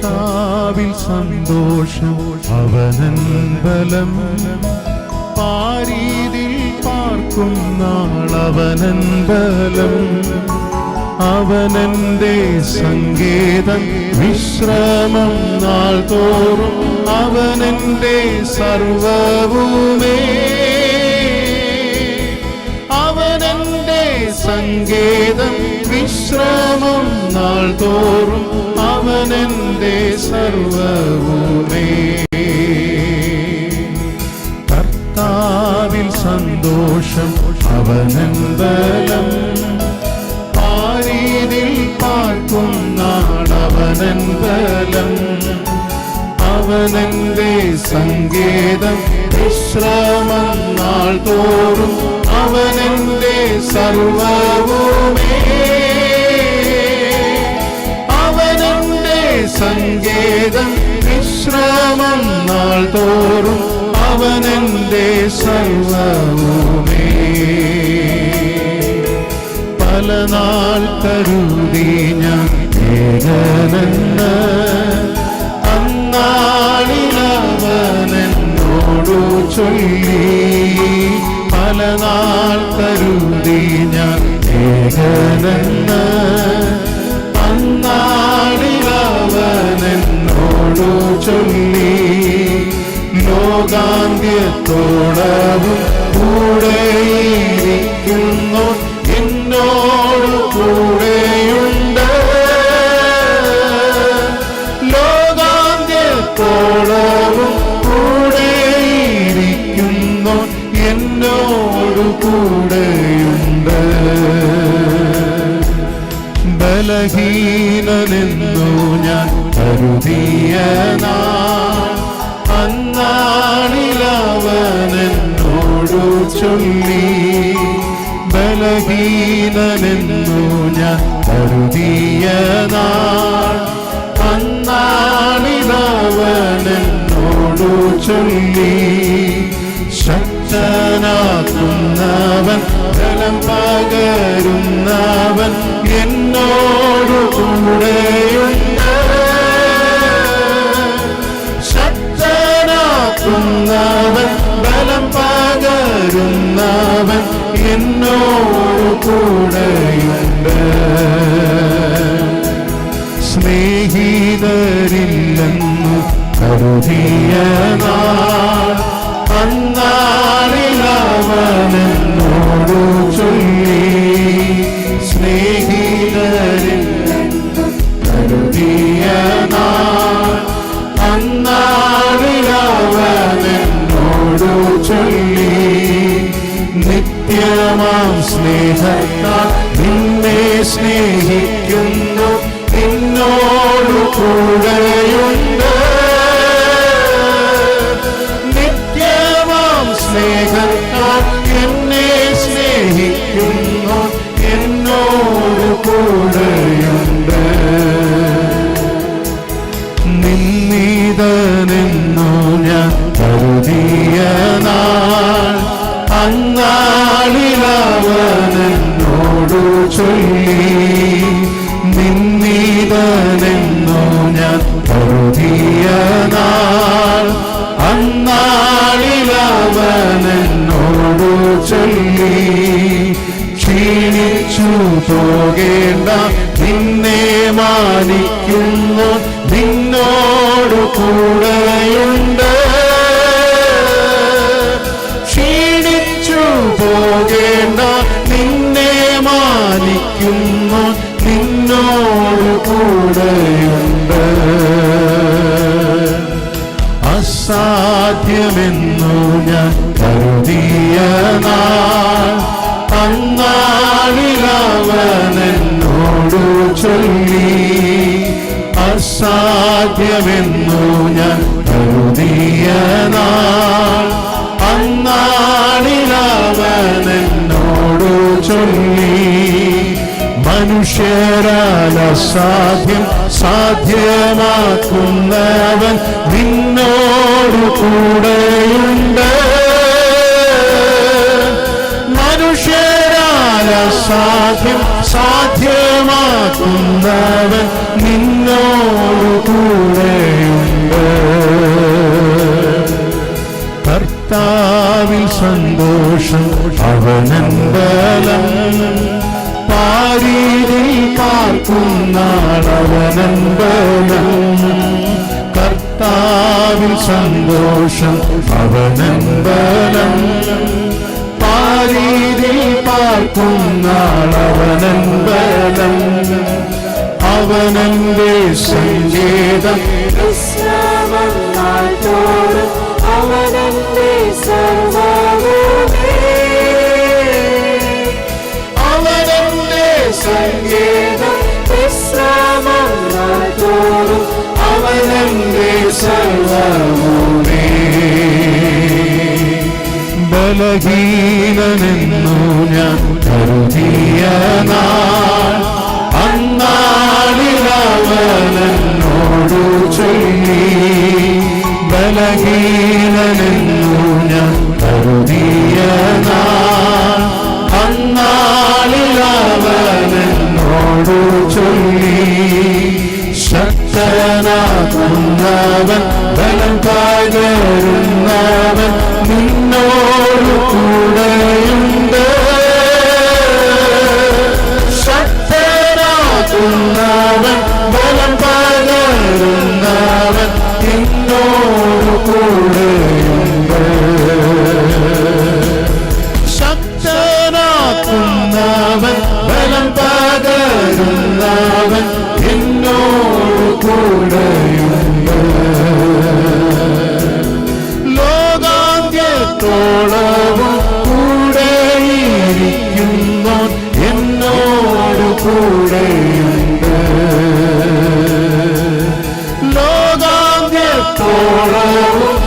കർത്താവിൽ സന്തോഷം അവനൻ ബലം. പാരീതിൽ പാർക്കും നാളവനൻ ബലം. അവനന്റെ സങ്കേതം വിശ്രമം നാൾ തോറും അവനന്റെ സർവവുമേ. അവനന്റെ സങ്കേതം വിശ്രമം നാൾ തോറും അവനന്റെ സർവവുമേ കർത്താവിൽ സന്തോഷം അവനൻ ബലം. പാരീതിൽ പാർക്കും നാളവനൻ ബലം. അവനന്റെ സങ്കേതം വിശ്രമം നാൾ തോറും അവനന്റെ സർവവുമേ സങ്കേതം വിശ്രാമം നാൾ തോറും അവനന്റെ സർവവുമേ. പല നാൾ കരുതി ഞാൻ ഏകനെന്ന് അന്നാളിലവനെന്നോടു ചൊല്ലി. പല നാൾ കരുതി ഞാൻ ഏകനെന്ന് അന്നാളിലവനെന്നോടു ചൊല്ലി. ലോകാന്ത്യത്തോടവും കൂടെയിരിക്കുന്നു ബലഹീനനെന്നു ഞാൻ. കരുതിയ നാൾ അന്നാളിലവനെന്നോടു ചൊല്ലി. ബലഹീനനെന്നു ഞാൻ കരുതിയ നാൾ അന്നാളിലവനെന്നോടു ചൊല്ലി. ശക്തനാക്കുന്നവൻ ബലം പകരുന്നവൻ എന്നോടു സ്നേഹിതരില്ലെന്നു കരുതിയ അന്നാളിലവനെന്നോടു ചൊല്ലി. സ്നേഹിതരിൽ കരുതിയ അന്നാളിലവനെന്നോടു ചൊല്ലി. നിത്യമാം സ്നേഹത്താൽ നിന്നെ സ്നേഹിക്കുന്നു. കൂടെയുണ്ട് നിത്യമാം സ്നേഹത്താൽ എന്നെ സ്നേഹിക്കുന്നു എന്നോട് കൂടെയുണ്ട്. നിന്നിതനെന്നു ഞാൻ കരുതിയ നാൾ അങ്ങാളിലവനെന്നോട് ചൊല്ലി ക്ഷീണിച്ചു പോകേണ്ട. നിന്നെ മാനിക്കുന്നു. നിന്നോടു കൂടെയുണ്ട്. ക്ഷീണിച്ചു പോകേണ്ട. നിന്നെ മാനിക്കുന്നു. നിന്നോടു കൂടെയുണ്ട്. അസാധ്യമെന്നു ഞാൻ കരുതിയ നാൾ. അന്നാളിലവനെന്നോടു ചൊല്ലി. അസാധ്യമെന്നു ഞാൻ കരുതിയ നാൾ. അന്നാളിലവനെന്നോടു ചൊല്ലി. മനുഷ്യരാൽ അസാധ്യം സാധ്യമാക്കുന്നവൻ നിന്നോടു കൂടെയുണ്ട്. മനുഷ്യരാൽ അസാധ്യം സാധ്യമാക്കുന്നവൻ നിന്നോടു കൂടെയുണ്ട്. കർത്താവിൽ സന്തോഷം അവനമ്പലം പാരീതിൽ പാർക്കുന്നാളവനമ്പലം കർത്താവിൽ സന്തോഷം പാരീതിൽ പാർക്കുന്നാളവനമ്പലം അവനന്റെ സങ്കേതം വിശ്രാമം നാൾതോറും അവനെന്റെ സർവവുമേ. അവനന്റെ സങ്കേതം വിശ്രാമം നാൾതോറും അവനന്റെ സർവമേ ബലഹീനനെന്നു ഞാൻ കരുതിയ നാൾ ചൊല്ലി. ബലഹീനനെന്നു ഞാൻ നിന്നോടു കൂടെയുണ്ട് ലോകാന്ത്യത്തോളവും